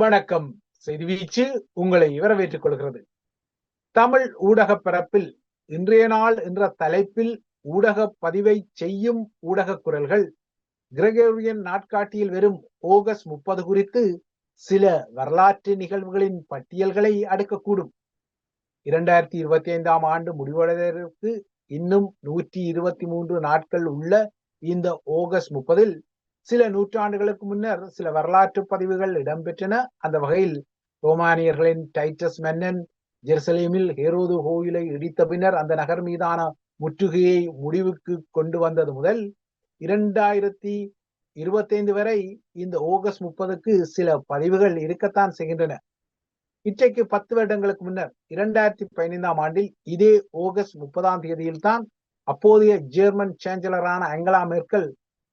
வணக்கம். செய்தி வீச்சு உங்களை வரவேற்றுக் கொள்கிறது. தமிழ் ஊடக பரப்பில் இன்றைய நாள் என்ற தலைப்பில் ஊடக பதிவை செய்யும் ஊடக குரல்கள் கிரகோரியன் நாட்காட்டியில் வெறும் ஆகஸ்ட் முப்பது குறித்து சில வரலாற்று நிகழ்வுகளின் பட்டியல்களை அடுக்கக்கூடும். இரண்டாயிரத்தி இருபத்தி ஐந்தாம் ஆண்டு முடிவடைவதற்கு இன்னும் நூற்றி இருபத்தி மூன்று நாட்கள் உள்ள இந்த ஆகஸ்ட் முப்பதில் சில நூற்றாண்டுகளுக்கு முன்னர் சில வரலாற்று பதிவுகள் இடம்பெற்றன. அந்த வகையில் ரோமானியர்களின் டைட்டஸ் மன்னன் ஜெருசலேமில் ஹேரோது கோயிலை இடித்த பின்னர் அந்த நகர் மீதான முற்றுகையை முடிவுக்கு கொண்டு வந்தது முதல் இரண்டாயிரத்தி இருபத்தைந்து வரை இந்த ஆகஸ்ட் முப்பதுக்கு சில பதிவுகள் இருக்கத்தான் செய்கின்றன. இன்றைக்கு பத்து வருடங்களுக்கு முன்னர் இரண்டாயிரத்தி பதினைந்தாம் ஆண்டில் இதே ஆகஸ்ட் முப்பதாம் தேதியில் தான் அப்போதைய ஜெர்மன் சான்சலரான அங்கலா மெர்க்கல்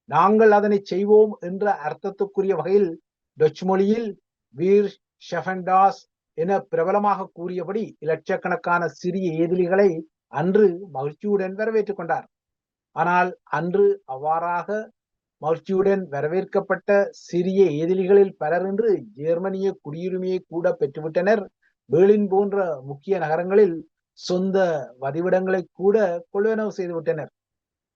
நாங்கள் அதனை செய்வோம் என்ற அர்த்தத்துக்குரிய வகையில் டச் மொழியில் வீர் ஷெஃபன்டாஸ் என பிரபலமாக கூறியபடி இலட்சக்கணக்கான சிறிய ஏதிலிகளை அன்று மகிழ்ச்சியுடன் வரவேற்றுக் கொண்டார். ஆனால் அன்று அவ்வாறாக மகிழ்ச்சியுடன் வரவேற்கப்பட்ட சிறிய ஏதிலிகளில் பலர் இன்று ஜெர்மனிய குடியுரிமையை கூட பெற்றுவிட்டனர். பேர்லின் போன்ற முக்கிய நகரங்களில் சொந்த வதிவிடங்களை கூட கொள்வனவு செய்துவிட்டனர்.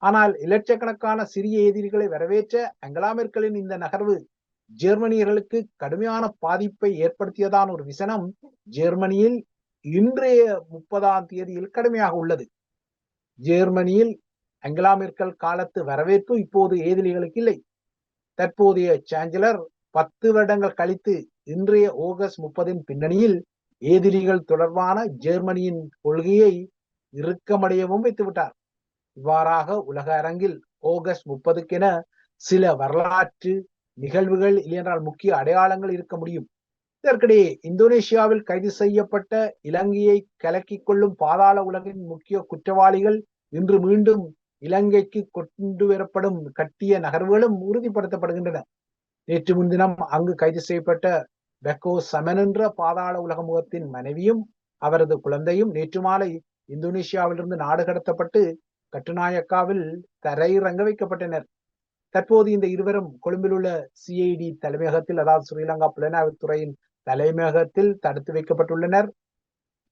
ஆனால் இலட்சக்கணக்கான சிறிய எதிரிகளை வரவேற்ற அங்கலா மெர்க்கலின் இந்த நகர்வு ஜெர்மனியர்களுக்கு கடுமையான பாதிப்பை ஏற்படுத்தியதான ஒரு விசனம் ஜெர்மனியில் இன்றைய முப்பதாம் தேதியில் கடுமையாக உள்ளது. ஜெர்மனியில் அங்கலா மெர்க்கல் காலத்து வரவேற்பு இப்போது ஏதிலிகளுக்கு இல்லை. தற்போதைய சான்சலர் பத்து வருடங்கள் கழித்து இன்றைய ஆகஸ்ட் முப்பதின் பின்னணியில் ஏதிலிகள் தொடர்பான ஜெர்மனியின் கொள்கையை இறுக்கமடையவும் வைத்துவிட்டார். இவ்வாறாக உலக அரங்கில் ஆகஸ்ட் முப்பதுக்கென சில வரலாற்று நிகழ்வுகள் இல்லையென்றால் முக்கிய அடையாளங்கள் இருக்க முடியும். இதற்கிடையே இந்தோனேஷியாவில் கைது செய்யப்பட்ட இலங்கையை கலக்கிக் கொள்ளும் பாதாள உலகின் முக்கிய குற்றவாளிகள் இன்று மீண்டும் இலங்கைக்கு கொண்டு வரப்படும் கட்டிய நகர்வுகளும் உறுதிப்படுத்தப்படுகின்றன. நேற்று முன்தினம் அங்கு கைது செய்யப்பட்ட பெக்கோ சமன் என்ற பாதாள உலக முகத்தின் மனைவியும் அவரது குழந்தையும் நேற்று மாலை இந்தோனேஷியாவிலிருந்து நாடு கடத்தப்பட்டு கட்டுநாயக்காவில் தரையிறங்க வைக்கப்பட்டனர். தற்போது இந்த இருவரும் கொழும்பில் உள்ள சிஐடி தலைமையகத்தில் அதாவது ஸ்ரீலங்கா புலனாய்வுத்துறையின் தலைமையகத்தில் தடுத்து வைக்கப்பட்டுள்ளனர்.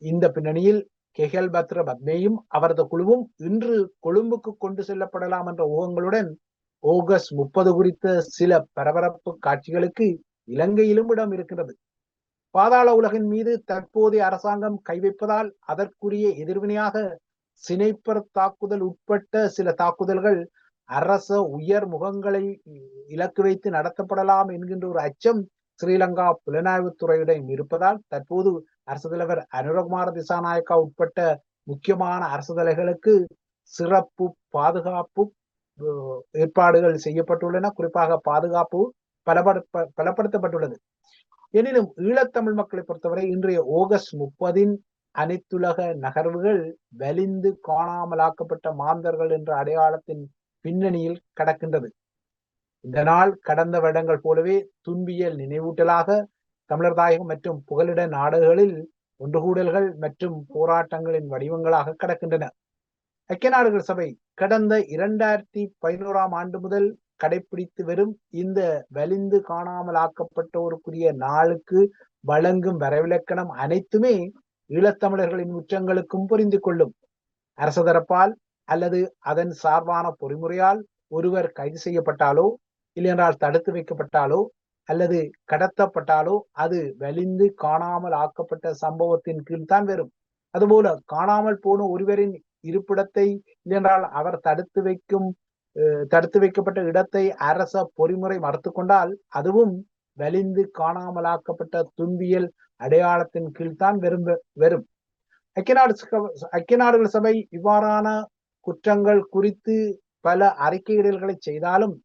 இந்த பின்னணியில் கெஹல் பத்ர பத்மேயும் அவரது குழுவும் இன்று கொழும்புக்கு கொண்டு செல்லப்படலாம் என்ற ஊகங்களுடன் ஆகஸ்ட் முப்பது குறித்த சில பரபரப்பு காட்சிகளுக்கு இலங்கையிலும் இடம் இருக்கிறது. பாதாள உலகின் மீது தற்போதைய அரசாங்கம் கைவைப்பதால் அதற்குரிய எதிர்வினையாக சினைப்பர் தாக்குதல் உட்பட்ட சில தாக்குதல்கள் அரச உயர் முகங்களை இலக்கு வைத்து நடத்தப்படலாம் என்கின்ற ஒரு அச்சம் ஸ்ரீலங்கா புலனாய்வுத்துறையுடன் இருப்பதால் தற்போது அரசு தலைவர் அனுரகுமார திசாநாயக்கா உட்பட்ட முக்கியமான அரசு தலைகளுக்கு சிறப்பு பாதுகாப்பு ஏற்பாடுகள் செய்யப்பட்டுள்ளன. குறிப்பாக பாதுகாப்பு பலப்படுத்த பலப்படுத்தப்பட்டுள்ளது. எனினும் ஈழத்தமிழ் மக்களை பொறுத்தவரை இன்றைய ஆகஸ்ட் முப்பதின் அனைத்துலக நகர்வுகள் வலிந்து காணாமலாக்கப்பட்ட மாந்தர்கள் என்ற அடையாளத்தின் பின்னணியில் கடக்கின்றது. இந்த நாள் கடந்த வருடங்கள் போலவே துன்பியல் நினைவூட்டலாக தமிழர் தாயகம் மற்றும் புகலிட நாடுகளில் ஒன்றுகூடல்கள் மற்றும் போராட்டங்களின் வடிவங்களாக கடக்கின்றன. ஐக்கிய நாடுகள் சபை கடந்த இரண்டாயிரத்தி பதினோராம் ஆண்டு முதல் கடைபிடித்து வரும் இந்த வலிந்து காணாமல் ஆக்கப்பட்டோருக்குரிய நாளுக்கு வழங்கும் வரவிலக்கணம் அனைத்துமே ஈழத்தமிழர்களின் குற்றங்களுக்கும் புரிந்து கொள்ளும். அரசு தரப்பால் அல்லது அதன் சார்பான பொறிமுறையால் ஒருவர் கைது செய்யப்பட்டாலோ இல்லையென்றால் தடுத்து வைக்கப்பட்டாலோ அல்லது கடத்தப்பட்டாலோ அது வலிந்து காணாமல் ஆக்கப்பட்ட சம்பவத்தின் கீழ் தான் வரும். அதுபோல காணாமல் போன ஒருவரின் இருப்பிடத்தை இல்லையென்றால் அவர் தடுத்து வைக்கும் தடுத்து வைக்கப்பட்ட இடத்தை அரச பொறிமுறை மறுத்து கொண்டால் அதுவும் வலிந்து காணாமலாக்கப்பட்ட துன்பியல் அடையாளத்தின் கீழ்தான் வெறும் வெறும். ஐக்கிய நாடு ஐக்கிய நாடுகள் சபை இவ்வாறான குற்றங்கள் குறித்து பல அறிக்கையிடல்களை செய்தாலும்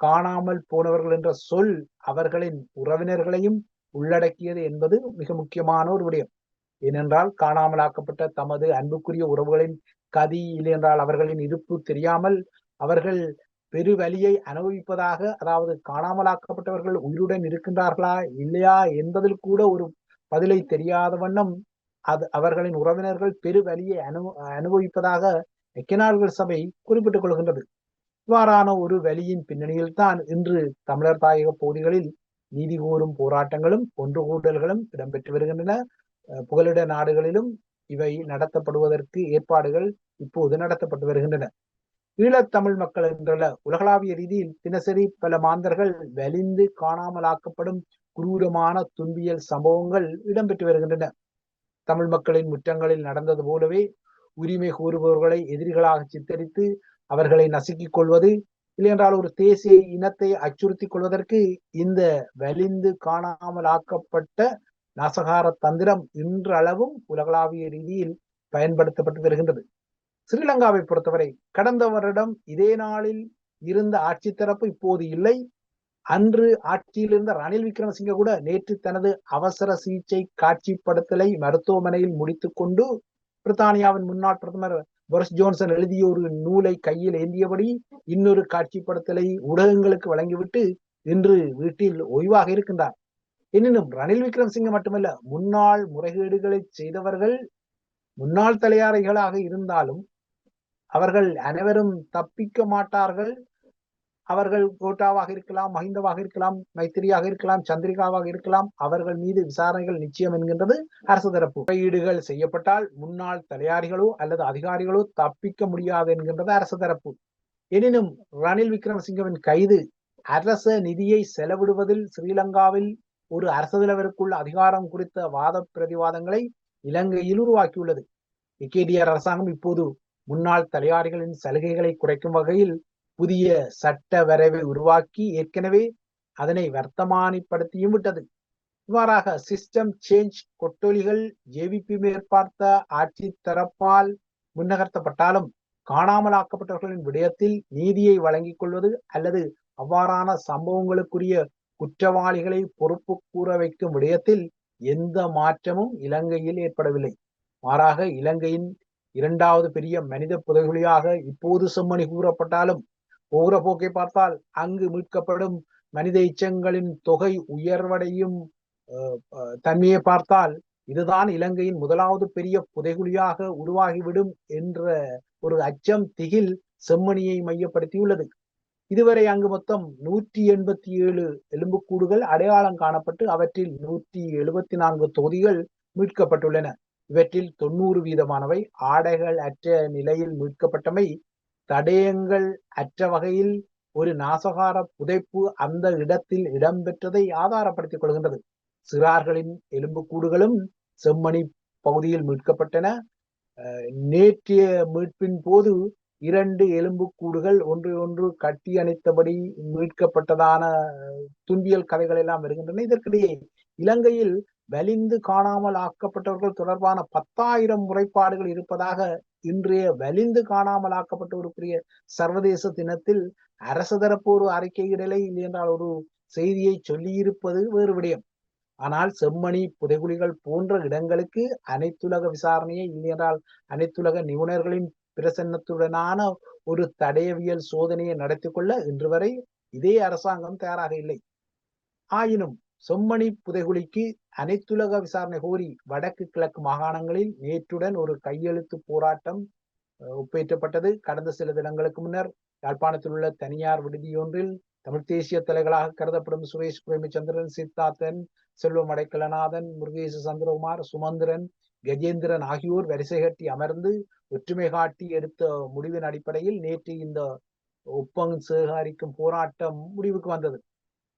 காணாமல் போனவர்கள் என்ற சொல் அவர்களின் உறவினர்களையும் உள்ளடக்கியது என்பது மிக முக்கியமான ஒரு விடயம். ஏனென்றால் காணாமலாக்கப்பட்ட தமது அன்புக்குரிய உறவுகளின் கதி இல்லையென்றால் அவர்களின் இருப்பு தெரியாமல் அவர்கள் பெருவலியை அனுபவிப்பதாக அதாவது காணாமலாக்கப்பட்டவர்கள் உயிருடன் இருக்கின்றார்களா இல்லையா என்பதில் கூட ஒரு பதிலை தெரியாத வண்ணம் அது அவர்களின் உறவினர்கள் பெருவலியை அனு அனுபவிப்பதாக எக்கினார்கள் சபை குறிப்பிட்டுக் கொள்கின்றது. இவ்வாறான ஒரு வழியின் பின்னணியில் தான் இன்று தமிழர் தாயக பகுதிகளில் நீதி கூறும் போராட்டங்களும் ஒன்று கூடல்களும் இடம்பெற்று வருகின்றன. புகலிட நாடுகளிலும் இவை நடத்தப்படுவதற்கு ஏற்பாடுகள் இப்போது நடத்தப்பட்டு வருகின்றன. ஈழத்தமிழ் மக்கள் என்ற உலகளாவிய ரீதியில் தினசரி பல மாந்தர்கள் வலிந்து காணாமலாக்கப்படும் குரூரமான துன்பியல் சம்பவங்கள் இடம்பெற்று வருகின்றன. தமிழ் மக்களின் முற்றங்களில் நடந்தது போலவே உரிமை கூறுபவர்களை எதிரிகளாக சித்தரித்து அவர்களை நசுக்கிக் கொள்வது இல்லையென்றால் ஒரு தேசிய இனத்தை அச்சுறுத்திக் கொள்வதற்கு இந்த வலிந்து காணாமல் ஆக்கப்பட்ட நாசகார தந்திரம் இன்றளவும் உலகளாவிய ரீதியில் பயன்படுத்தப்பட்டு வருகின்றது. ஸ்ரீலங்காவை பொறுத்தவரை கடந்த வருடம் இதே நாளில் இருந்த ஆட்சி தரப்பு இப்போது இல்லை. அன்று ஆட்சியில் இருந்த ரணில் விக்ரமசிங்க கூட நேற்று தனது அவசர சிகிச்சை காட்சிப்படுத்தலை மருத்துவமனையில் முடித்துக் கொண்டு பிரித்தானியாவின் முன்னாள் பிரதமர் போரிஸ் ஜோன்சன் எழுதிய ஒரு நூலை கையில் ஏந்தியபடி இன்னொரு காட்சிப்படுத்தலை ஊடகங்களுக்கு வழங்கிவிட்டு இன்று வீட்டில் ஓய்வாக இருக்கின்றார். எனினும் ரணில் விக்ரமசிங்க மட்டுமல்ல முன்னாள் முறைகேடுகளை செய்தவர்கள் முன்னாள் தலையாரைகளாக இருந்தாலும் அவர்கள் அனைவரும் தப்பிக்க மாட்டார்கள். அவர்கள் கோட்டாவாக இருக்கலாம் மஹிந்தவாக இருக்கலாம் மைத்திரியாக இருக்கலாம் சந்திரிகாவாக இருக்கலாம் அவர்கள் மீது விசாரணைகள் நிச்சயம் என்கின்றது அரசு தரப்பு. முறையீடுகள் செய்யப்பட்டால் முன்னாள் தலையாரிகளோ அல்லது அதிகாரிகளோ தப்பிக்க முடியாது என்கின்றது அரசு தரப்பு. எனினும் ரணில் விக்ரமசிங்கவின் கைது அரச நிதியை செலவிடுவதில் ஸ்ரீலங்காவில் ஒரு அரசு தலைவருக்குள்ள அதிகாரம் குறித்த வாத பிரதிவாதங்களை இலங்கையில் உருவாக்கியுள்ளது. இக்கேடிஆர் அரசாங்கம் இப்போது முன்னாள் தலையாரிகளின் சலுகைகளை குறைக்கும் வகையில் புதிய சட்ட வரைவை உருவாக்கி ஏற்கனவே அதனை வர்த்தமானிப்படுத்தியும் விட்டது. இவ்வாறாக சிஸ்டம் சேஞ்ச் கொட்டொலிகள் ஜேவிபி மேற்பார்த்த ஆட்சி தரப்பால் முன்னகர்த்தப்பட்டாலும் காணாமலாக்கப்பட்டவர்களின் விடயத்தில் நீதியை வழங்கிக் கொள்வது அல்லது அவ்வாறான சம்பவங்களுக்குரிய குற்றவாளிகளை பொறுப்பு கூற வைக்கும் விடயத்தில் எந்த மாற்றமும் இலங்கையில் ஏற்படவில்லை. மாறாக இலங்கையின் இரண்டாவது பெரிய மனித புதைகுழியாக இப்போது செம்மணி கூறப்பட்டாலும் போகிற போக்கை பார்த்தால் அங்கு மீட்கப்படும் மனித இச்சங்களின் தொகை உயர்வடையும் தன்மையை பார்த்தால் இதுதான் இலங்கையின் முதலாவது பெரிய புதைகுழியாக உருவாகிவிடும் என்ற ஒரு அச்சம் திகில் செம்மணியை மையப்படுத்தியுள்ளது. இதுவரை அங்கு மொத்தம் நூற்றி எண்பத்தி ஏழு எலும்புக்கூடுகள் அடையாளம் காணப்பட்டு அவற்றில் நூற்றி எழுபத்தி நான்கு தொகுதிகள் மீட்கப்பட்டுள்ளன. இவற்றில் தொண்ணூறு வீதமானவை ஆடைகள் அற்ற நிலையில் மீட்கப்பட்டமை தடயங்கள் அற்ற வகையில் ஒரு நாசகார புதைப்பு அந்த இடத்தில் இடம்பெற்றதை ஆதாரப்படுத்திக் கொள்கின்றது. சிறார்களின் எலும்புக்கூடுகளும் செம்மணி பகுதியில் மீட்கப்பட்டன. நேற்றைய மீட்பின் போது இரண்டு எலும்புக்கூடுகள் ஒன்று ஒன்று கட்டி அணைத்தபடி மீட்கப்பட்டதான துன்பியல் கதைகள் எல்லாம் வருகின்றன. இதற்கிடையே இலங்கையில் வலிந்து காணாமல் ஆக்கப்பட்டவர்கள் தொடர்பான பத்தாயிரம் முறைப்பாடுகள் இருப்பதாக இன்றைய வலிந்து காணாமல் ஆக்கப்பட்டவருக்குரிய சர்வதேச தினத்தில் அரசு தரப்பு ஒரு அறிக்கையிடலை இல்லையென்றால் ஒரு செய்தியை சொல்லியிருப்பது வேறு விடயம். ஆனால் செம்மணி புதைகுழிகள் போன்ற இடங்களுக்கு அனைத்துலக விசாரணையை இல்லையென்றால் அனைத்துலக நிபுணர்களின் பிரசன்னத்துடனான ஒரு தடயவியல் சோதனையை நடத்தி கொள்ள இன்று வரை இதே அரசாங்கம் தயாராக இல்லை. ஆயினும் செம்மணி புதைகுழிக்கு அனைத்துலக விசாரணை கோரி வடக்கு கிழக்கு மாகாணங்களில் நேற்றுடன் ஒரு கையெழுத்து போராட்டம் ஒப்பேற்றப்பட்டது. கடந்த சில தினங்களுக்கு முன்னர் யாழ்ப்பாணத்தில் உள்ள தனியார் விடுதியொன்றில் தமிழ் தேசிய தலைகளாக கருதப்படும் சுரேஷ் பிரேமச்சந்திரன் சித்தார்த்தன் செல்வம் அடைக்கலநாதன் முருகேச சந்திரகுமார் சுமந்திரன் கஜேந்திரன் ஆகியோர் வரிசை கட்டி அமர்ந்து ஒற்றுமை காட்டி எடுத்த முடிவின் அடிப்படையில் நேற்று இந்த ஒப்பங் சேகரிக்கும் போராட்டம் முடிவுக்கு வந்தது.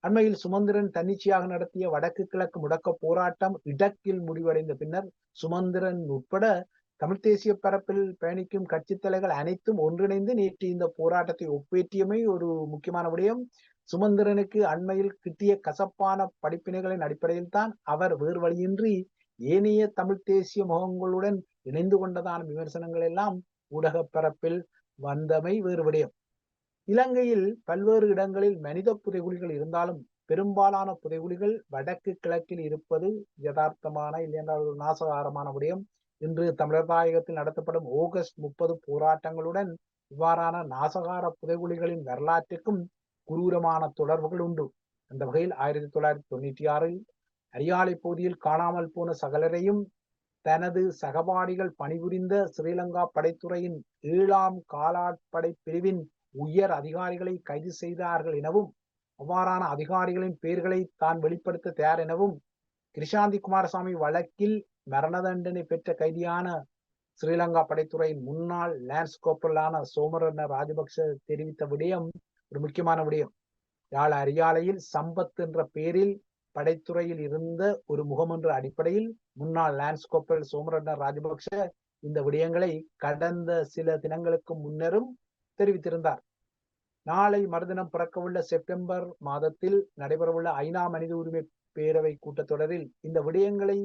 அண்மையில் சுமந்திரன் தன்னிச்சையாக நடத்திய வடக்கு கிழக்கு முடக்க போராட்டம் இடக்கில் முடிவடைந்த பின்னர் சுமந்திரன் உட்பட தமிழ் தேசிய பரப்பில் பயணிக்கும் கட்சி தலைகள் அனைத்தும் ஒன்றிணைந்து நேற்று இந்த போராட்டத்தை ஒப்பேற்றியமை ஒரு முக்கியமான விடயம். சுமந்திரனுக்கு அண்மையில் கிட்டிய கசப்பான படிப்பினைகளின் அடிப்படையில் தான் அவர் வேறு வழியின்றி ஏனைய தமிழ் தேசிய முகங்களுடன் இணைந்து கொண்டதான விமர்சனங்கள் எல்லாம் ஊடக பரப்பில் வந்தமை வேறு விடயம். இலங்கையில் பல்வேறு இடங்களில் மனித புதைகுழிகள் இருந்தாலும் பெரும்பாலான புதைகுழிகள் வடக்கு கிழக்கில் இருப்பது யதார்த்தமான இல்லையென்றால் ஒரு நாசகாரமான விடயம். இன்று தமிழர் தாயகத்தில் நடத்தப்படும் ஆகஸ்ட் முப்பது போராட்டங்களுடன் இவ்வாறான நாசகார புதைகுழிகளின் வரலாற்றுக்கும் குரூரமான தொடர்புகள் உண்டு. அந்த வகையில் ஆயிரத்தி தொள்ளாயிரத்தி தொண்ணூற்றி ஆறில் அரியாலை பகுதியில் காணாமல் போன சகலரையும் தனது சகபாடிகள் பணிபுரிந்த ஸ்ரீலங்கா படைத்துறையின் ஏழாம் காலாட்படை பிரிவின் உயர் அதிகாரிகளை கைது செய்தார்கள் எனவும் அவ்வாறான அதிகாரிகளின் பெயர்களை தான் வெளிப்படுத்த தயார் எனவும் கிருஷாந்தி குமாரசாமி வழக்கில் மரண தண்டனை பெற்ற கைதியான ஸ்ரீலங்கா படைத்துறையின் முன்னாள் லான்ஸ் கோப்பலான சோமரண்ண ராஜபக்ச தெரிவித்த விடயம் ஒரு முக்கியமான விடயம். யாழ் அரியாலையில் சம்பத் என்ற பெயரில் படைத்துறையில் இருந்த ஒரு முகம் என்ற அடிப்படையில் முன்னாள் லான்ஸ் கோப்பல் சோமரண்ண ராஜபக்ச இந்த விடயங்களை கடந்த சில தினங்களுக்கு முன்னரும் தெரிவித்திருந்தார். நாளை மறுதினம் பிறக்கவுள்ள செப்டம்பர் மாதத்தில் நடைபெறவுள்ள ஐநா மனித உரிமை பேரவை கூட்டத்தொடரில் இந்த விடயங்களை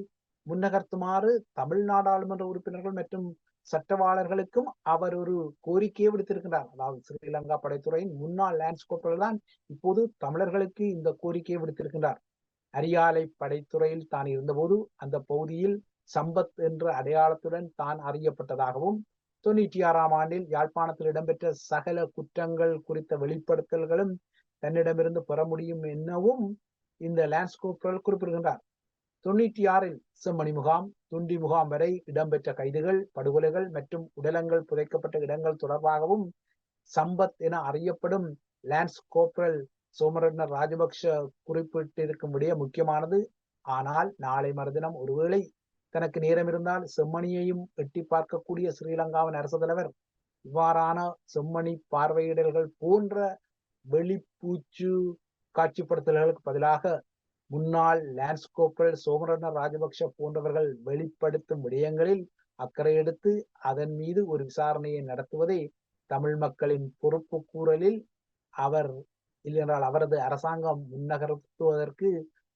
முன்னகர்த்துமாறு தமிழ் நாடாளுமன்ற உறுப்பினர்கள் மற்றும் சட்டவாளர்களுக்கும் அவர் ஒரு கோரிக்கையை விடுத்திருக்கிறார். அதாவது ஸ்ரீலங்கா படைத்துறையின் முன்னாள் லான்ஸ் தான் இப்போது தமிழர்களுக்கு இந்த கோரிக்கையை விடுத்திருக்கின்றார் அரியாலை படைத்துறையில் தான் இருந்தபோது அந்த பகுதியில் சம்பத் என்ற அடையாளத்துடன் தான் அறியப்பட்டதாகவும் தொண்ணூற்றி ஆறாம் ஆண்டில் யாழ்ப்பாணத்தில் இடம்பெற்ற சகல குற்றங்கள் குறித்த வெளிப்படுத்தல்களும் தன்னிடமிருந்து பெற முடியும் எனவும் இந்த லேண்ட்ஸ்கோப்கள் குறிப்பிடுகின்றார். தொண்ணூற்றி ஆறில் செம்மணி முகாம் துண்டி முகாம் வரை இடம்பெற்ற கைதுகள் படுகொலைகள் மற்றும் உடலங்கள் புதைக்கப்பட்ட இடங்கள் தொடர்பாகவும் சம்பத் என அறியப்படும் லான்ஸ் கோப்ரல் சோமரட்ன ராஜபக்ஷ குறிப்பிட்டிருக்கும் முடிய முக்கியமானது. ஆனால் நாளை மறுதினம் ஒருவேளை தனக்கு நேரம் இருந்தால் செம்மணியையும் எட்டி பார்க்கக்கூடிய ஸ்ரீலங்காவின் அரசு தலைவர் இவ்வாறான செம்மணி பார்வையிடல்கள் போன்ற வெளிப்பூச்சு காட்சிப்படுத்தல்களுக்கு பதிலாக முன்னாள் லான்ஸ்கோப்பல் சோமரண்ண ராஜபக்ஷ போன்றவர்கள் வெளிப்படுத்தும் விடயங்களில் அக்கறை எடுத்து அதன் மீது ஒரு விசாரணையை நடத்துவதே தமிழ் மக்களின் பொறுப்பு கூறலில் அவர் இல்லையென்றால் அவரது அரசாங்கம் முன்னகர்த்துவதற்கு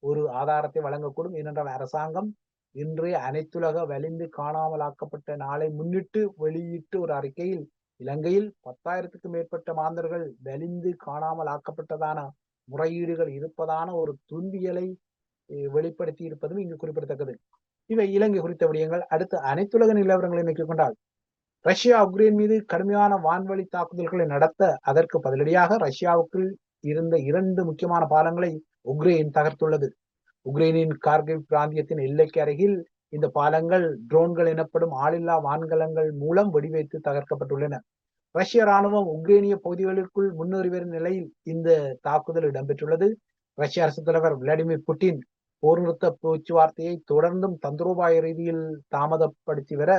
ஒரு ஆதாரத்தை வழங்கக்கூடும். ஏனென்றால் அரசாங்கம் இன்றைய அனைத்துலக வலிந்து காணாமலாக்கப்பட்ட நாளை முன்னிட்டு வெளியிட்டு ஒரு அறிக்கையில் இலங்கையில் பத்தாயிரத்துக்கும் மேற்பட்ட மாந்தர்கள் வலிந்து காணாமல் ஆக்கப்பட்டதான முறையீடுகள் இருப்பதான ஒரு துன்பியலை வெளிப்படுத்தி இருப்பதும் இங்கு குறிப்பிடத்தக்கது. இவை இலங்கை குறித்த விடயங்கள். அடுத்து அனைத்துலக நிலவரங்களை நோக்கிக் கொண்டால் ரஷ்யா உக்ரைன் மீது கடுமையான வான்வழி தாக்குதல்களை நடத்த அதற்கு பதிலடியாக ரஷ்யாவுக்குள் இருந்த இரண்டு முக்கியமான பாலங்களை உக்ரைன் தகர்த்துள்ளது. உக்ரைனின் கார்கிவ் பிராந்தியத்தின் எல்லைக்கு அருகில் இந்த பாலங்கள் ட்ரோன்கள் எனப்படும் ஆளில்லா வான்கலங்கள் மூலம் வெடிவைத்து தகர்க்கப்பட்டுள்ளன. ரஷ்ய ராணுவம் உக்ரைனிய பகுதிகளுக்குள் முன்னேறி வரும் நிலையில் இந்த தாக்குதல் இடம்பெற்றுள்ளது. ரஷ்ய அரசு தலைவர் விளாடிமிர் புட்டின் போர் நிறுத்த பேச்சுவார்த்தையை தொடர்ந்தும் தந்திரோபாய ரீதியில் தாமதப்படுத்தி வர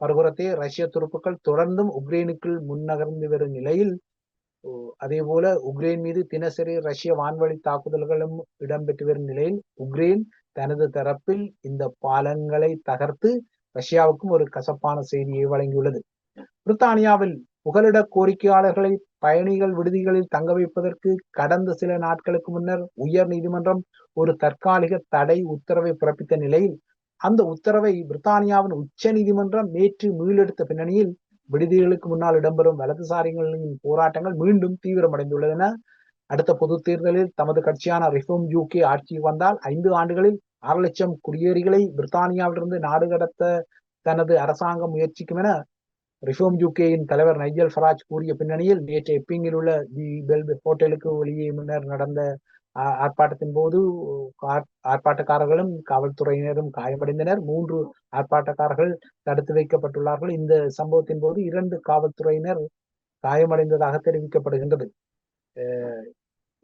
மறுபுறத்தே ரஷ்ய துருப்புக்கள் தொடர்ந்தும் உக்ரைனுக்குள் முன்னகர்ந்து வரும் நிலையில் அதே போல உக்ரைன் மீது தினசரி ரஷ்ய வான்வழி தாக்குதல்களும் இடம்பெற்று வரும் நிலையில் உக்ரைன் தனது தரப்பில் இந்த பாலங்களை தகர்த்து ரஷ்யாவுக்கும் ஒரு கசப்பான செய்தியை வழங்கியுள்ளது. பிரித்தானியாவில் புகலிட கோரிக்கையாளர்களை பயணிகள் விடுதிகளில் தங்க வைப்பதற்கு கடந்த சில நாட்களுக்கு முன்னர் உயர் நீதிமன்றம் ஒரு தற்காலிக தடை உத்தரவை பிறப்பித்த நிலையில் அந்த உத்தரவை பிரித்தானியாவின் உச்ச நீதிமன்றம் நேற்று மீளெடுத்த பின்னணியில் விடுதிகளுக்கு முன்னால் இடம்பெறும் வலதுசாரிகளின் போராட்டங்கள் மீண்டும் தீவிரமடைந்துள்ளன அடுத்த பொது தேர்தலில் தமது கட்சியான ரிஃபோம் யூகே ஆட்சிக்கு வந்தால் ஐந்து ஆண்டுகளில் ஆறு லட்சம் குடியேறிகளை பிரித்தானியாவிலிருந்து நாடு கடத்த தனது அரசாங்கம் முயற்சிக்கும் என ரிஃபோம் யூகேயின் தலைவர் நைஜல் ஃபராஜ் கூறிய பின்னணியில் நேற்று எப்பிங்கில் உள்ள தி பெல் ஹோட்டலுக்கு வெளியே முன்னர் நடந்த ஆர்ப்பாட்டத்தின் போது ஆர்ப்பாட்டக்காரர்களும் காவல்துறையினரும் காயமடைந்தனர். மூன்று ஆர்ப்பாட்டக்காரர்கள் தடுத்து வைக்கப்பட்டுள்ளார்கள். இந்த சம்பவத்தின் போது இரண்டு காவல்துறையினர் காயமடைந்ததாக தெரிவிக்கப்படுகின்றது.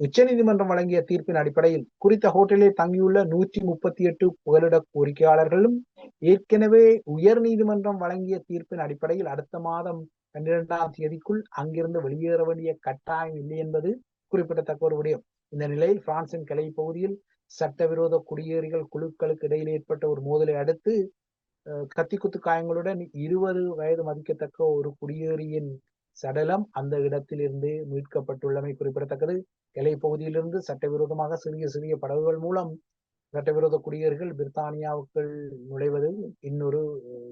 உச்ச நீதிமன்றம் வழங்கிய தீர்ப்பின் அடிப்படையில் குறித்த ஹோட்டலில் தங்கியுள்ள நூற்றி முப்பத்தி எட்டு புகலிட கோரிக்கையாளர்களும் ஏற்கனவே உயர் நீதிமன்றம் வழங்கிய தீர்ப்பின் அடிப்படையில் அடுத்த மாதம் பன்னிரெண்டாம் தேதிக்குள் அங்கிருந்து வெளியேற வேண்டிய கட்டாயம் இல்லை என்பது குறிப்பிடத்தக்க ஒரு விடயம். இந்த நிலையில் பிரான்சின் கிளை பகுதியில் சட்டவிரோத குடியேறிகள் குழுக்களுக்கு இடையில் ஏற்பட்ட ஒரு மோதலை அடுத்து கத்திக்குத்து காயங்களுடன் இருபது வயது மதிக்கத்தக்க ஒரு குடியேறியின் சடலம் அந்த இடத்தில் இருந்து மீட்கப்பட்டுள்ளமை குறிப்பிடத்தக்கது. கிளை பகுதியிலிருந்து சட்டவிரோதமாக சிறிய சிறிய படகுகள் மூலம் சட்டவிரோத குடியேறிகள் பிரித்தானியாவுக்குள் நுழைவது இன்னொரு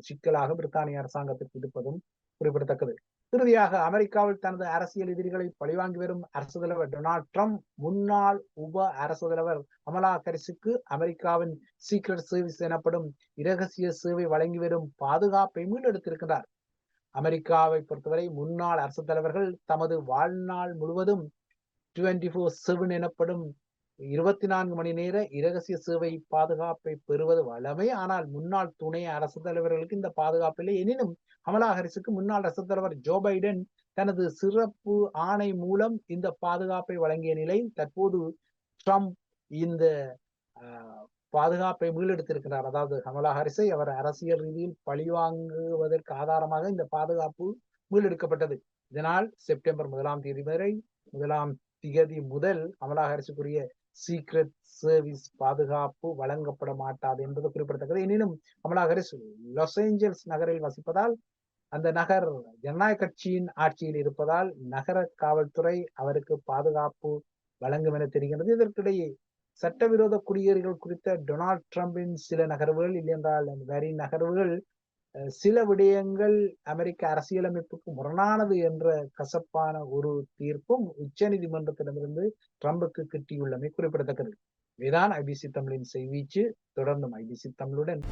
சிக்கலாக பிரித்தானிய அரசாங்கத்திற்கு இருப்பதும் குறிப்பிடத்தக்கது. இறுதியாக அமெரிக்காவில் தனது அரசியல் எதிரிகளை பழிவாங்கி வரும் அரசு தலைவர் டொனால்ட் ட்ரம்ப் முன்னாள் உப அரசு தலைவர் அமலா கரிசுக்கு அமெரிக்காவின் சீக்ரெட் சர்வீஸ் எனப்படும் இரகசிய சேவை வழங்கி வரும் பாதுகாப்பை மீண்டெடுத்திருக்கிறார் அமெரிக்காவை பொறுத்தவரை முன்னாள் அரசு தலைவர்கள் தமது வாழ்நாள் முழுவதும் டுவெண்டி ஃபோர் செவன் எனப்படும் இருபத்தி நான்கு மணி நேர இரகசிய சேவை பாதுகாப்பை பெறுவது வளமை ஆனால் முன்னாள் துணை அரசு தலைவர்களுக்கு இந்த பாதுகாப்பில்லை எனினும் கமலா ஹாரிஸுக்கு முன்னாள் அரசு தலைவர் ஜோ பைடன் தனது சிறப்பு ஆணை மூலம் இந்த பாதுகாப்பை வழங்கிய நிலையில் தற்போது ட்ரம்ப் இந்த ஆஹ், பாதுகாப்பை மீளெடுத்திருக்கிறார். அதாவது கமலா ஹாரிஸை அவர் அரசியல் ரீதியில் பழிவாங்குவதற்கு ஆதாரமாக இந்த பாதுகாப்பு மீளெடுக்கப்பட்டது. இதனால் செப்டம்பர் முதலாம் தேதி வரை முதலாம் திகதி முதல் கமலா ஹாரிஸுக்குரிய சீக்ரெட் சர்வீஸ் பாதுகாப்பு வழங்கப்பட மாட்டாது என்பது குறிப்பிடத்தக்கது. எனினும் கமலா ஹாரிஸ் லாஸ் ஏஞ்சல்ஸ் நகரில் வசிப்பதால் அந்த நகர் ஜனநாயக கட்சியின் ஆட்சியில் இருப்பதால் நகர காவல்துறை அவருக்கு பாதுகாப்பு வழங்கும் என தெரிகின்றது. இதற்கிடையே சட்டவிரோத குடியேறிகள் குறித்த டொனால்ட் ட்ரம்பின் சில நகர்வுகள் இல்லையென்றால் அந்த வரி நகர்வுகள் சில விடயங்கள் அமெரிக்க அரசியலமைப்புக்கு முரணானது என்ற கசப்பான ஒரு தீர்ப்பும் உச்ச நீதிமன்றத்திடமிருந்து ட்ரம்புக்கு கிட்டியுள்ளமை குறிப்பிடத்தக்கது. இதுதான் ஐபிசி தமிழின் செய்வீச்சு. தொடர்ந்தும் ஐபிசி தமிழுடன்